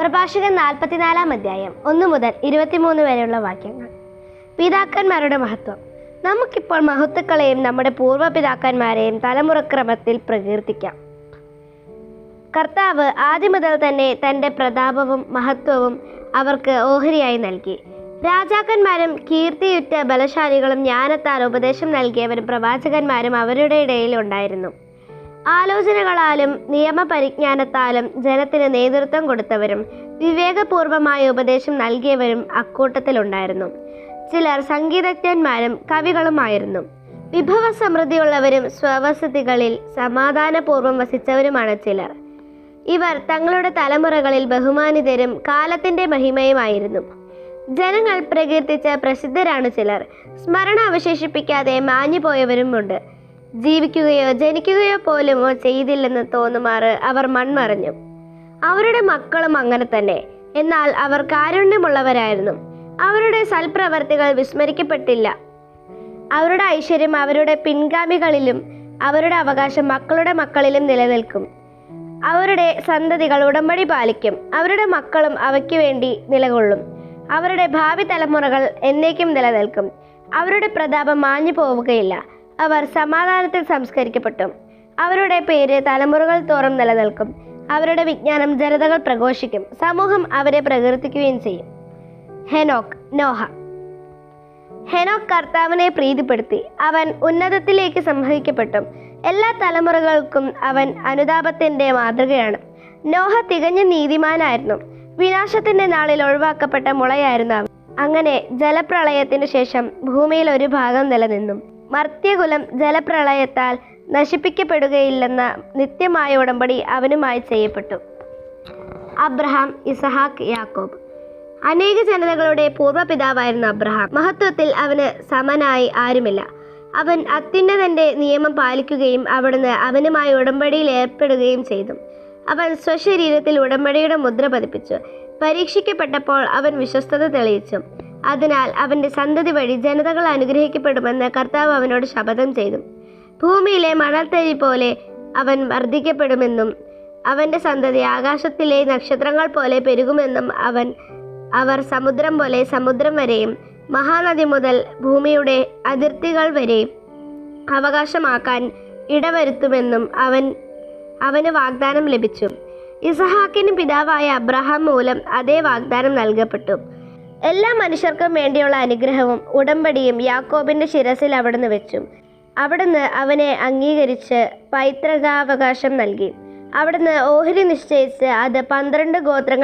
പ്രഭാഷകൻ നാൽപ്പത്തിനാലാം അധ്യായം ഒന്ന് മുതൽ ഇരുപത്തിമൂന്ന് വരെയുള്ള വാക്യങ്ങൾ. പിതാക്കന്മാരുടെ മഹത്വം. നമുക്കിപ്പോൾ മഹത്വക്കളെയും നമ്മുടെ പൂർവ പിതാക്കന്മാരെയും തലമുറക്രമത്തിൽ പ്രകീർത്തിക്കാം. കർത്താവ് ആദ്യം മുതൽ തന്നെ തന്റെ പ്രതാപവും മഹത്വവും അവർക്ക് ഓഹരിയായി നൽകി. രാജാക്കന്മാരും കീർത്തിയുറ്റ ബലശാലികളും ജ്ഞാനത്താൽ ഉപദേശം നൽകിയവരും പ്രവാചകന്മാരും അവരുടെ ഇടയിൽ ഉണ്ടായിരുന്നു. ആലോചനകളാലും നിയമപരിജ്ഞാനത്താലും ജനത്തിന് നേതൃത്വം കൊടുത്തവരും വിവേകപൂർവമായ ഉപദേശം നൽകിയവരും അക്കൂട്ടത്തിലുണ്ടായിരുന്നു. ചിലർ സംഗീതജ്ഞന്മാരും കവികളുമായിരുന്നു. വിഭവ സമൃദ്ധിയുള്ളവരും സ്വവസതികളിൽ സമാധാനപൂർവം വസിച്ചവരുമാണ് ചിലർ. ഇവർ തങ്ങളുടെ തലമുറകളിൽ ബഹുമാനിതരും കാലത്തിന്റെ മഹിമയുമായിരുന്നു. ജനങ്ങൾ പ്രകീർത്തിച്ച പ്രസിദ്ധരാണ് ചിലർ. സ്മരണ അവശേഷിപ്പിക്കാതെ മാഞ്ഞുപോയവരുമുണ്ട്. ജീവിക്കുകയോ ജനിക്കുകയോ പോലുമോ ചെയ്തില്ലെന്ന് തോന്നുമാറ് അവർ മൺമറഞ്ഞു. അവരുടെ മക്കളും അങ്ങനെ തന്നെ. എന്നാൽ അവർ കാരുണ്യമുള്ളവരായിരുന്നു. അവരുടെ സൽപ്രവർത്തികൾ വിസ്മരിക്കപ്പെട്ടില്ല. അവരുടെ ഐശ്വര്യം അവരുടെ പിൻഗാമികളിലും അവരുടെ അവകാശം മക്കളുടെ മക്കളിലും നിലനിൽക്കും. അവരുടെ സന്തതികൾ ഉടമ്പടി പാലിക്കും. അവരുടെ മക്കളും അവയ്ക്ക് വേണ്ടി നിലകൊള്ളും. അവരുടെ ഭാവി തലമുറകൾ എന്നേക്കും നിലനിൽക്കും. അവരുടെ പ്രതാപം മാഞ്ഞു പോവുകയില്ല അവർ സമാധാനത്തിൽ സംസ്കരിക്കപ്പെട്ടു. അവരുടെ പേര് തലമുറകൾ തോറും നിലനിൽക്കും. അവരുടെ വിജ്ഞാനം ജനതകൾ പ്രഘോഷിക്കും. സമൂഹം അവരെ പ്രകീർത്തിക്കുകയും ചെയ്യും. ഹെനോക്ക് നോഹ. ഹെനോക്ക് കർത്താവിനെ പ്രീതിപ്പെടുത്തി. അവൻ ഉന്നതത്തിലേക്ക് സംഹരിക്കപ്പെട്ടു. എല്ലാ തലമുറകൾക്കും അവൻ അനുതാപത്തിന്റെ മാതൃകയാണ്. നോഹ തികഞ്ഞ നീതിമാനായിരുന്നു. വിനാശത്തിന്റെ നാളിൽ ഒഴിവാക്കപ്പെട്ട മുളയായിരുന്നു അവൻ. അങ്ങനെ ജലപ്രളയത്തിന് ശേഷം ഭൂമിയിൽ ഒരു ഭാഗം നിലനിന്നു. മർത്യകുലം ജലപ്രളയത്താൽ നശിപ്പിക്കപ്പെടുകയില്ലെന്ന നിത്യമായ ഉടമ്പടി അവനുമായി ചെയ്യപ്പെട്ടു. അബ്രഹാം ഇസഹാക്ക് യാക്കോബ്. അനേക ജനതകളുടെ പൂർവപിതാവായിരുന്ന അബ്രഹാം മഹത്വത്തിൽ അവന് സമനായി ആരുമില്ല. അവൻ അത്യുന്നതന്റെ നിയമം പാലിക്കുകയും അവിടുന്ന് അവനുമായി ഉടമ്പടിയിൽ ഏർപ്പെടുകയും ചെയ്തു. അവൻ സ്വശരീരത്തിൽ ഉടമ്പടിയുടെ മുദ്ര പതിപ്പിച്ചു. പരീക്ഷിക്കപ്പെട്ടപ്പോൾ അവൻ വിശ്വസ്തത തെളിയിച്ചു. അതിനാൽ അവന്റെ സന്തതി വഴി ജനതകൾ അനുഗ്രഹിക്കപ്പെടുമെന്ന് കർത്താവ് അവനോട് ശപഥം ചെയ്തു. ഭൂമിയിലെ മണൽത്തരി പോലെ അവൻ വർദ്ധിക്കപ്പെടുമെന്നും അവന്റെ സന്തതി ആകാശത്തിലെ നക്ഷത്രങ്ങൾ പോലെ പെരുകുമെന്നും അവൻ അവർ സമുദ്രം പോലെ സമുദ്രം വരെയും മഹാനദി മുതൽ ഭൂമിയുടെ അതിർത്തികൾ വരെയും അവകാശമാക്കാൻ ഇടവരുത്തുമെന്നും അവൻ അവന് വാഗ്ദാനം ലഭിച്ചു. ഇസഹാക്കിന് പിതാവായ അബ്രഹാം മൂലം അതേ വാഗ്ദാനം നൽകപ്പെട്ടു. എല്ലാ മനുഷ്യർക്കും വേണ്ടിയുള്ള അനുഗ്രഹവും ഉടമ്പടിയും യാക്കോബിന്റെ ശിരസിൽ അവിടുന്ന് വെച്ചു. അവിടുന്ന് അവനെ അംഗീകരിച്ച് പൈതൃകാവകാശം നൽകി. അവിടുന്ന് ഓഹരി നിശ്ചയിച്ച് അത് പന്ത്രണ്ട് ഗോത്രങ്ങൾ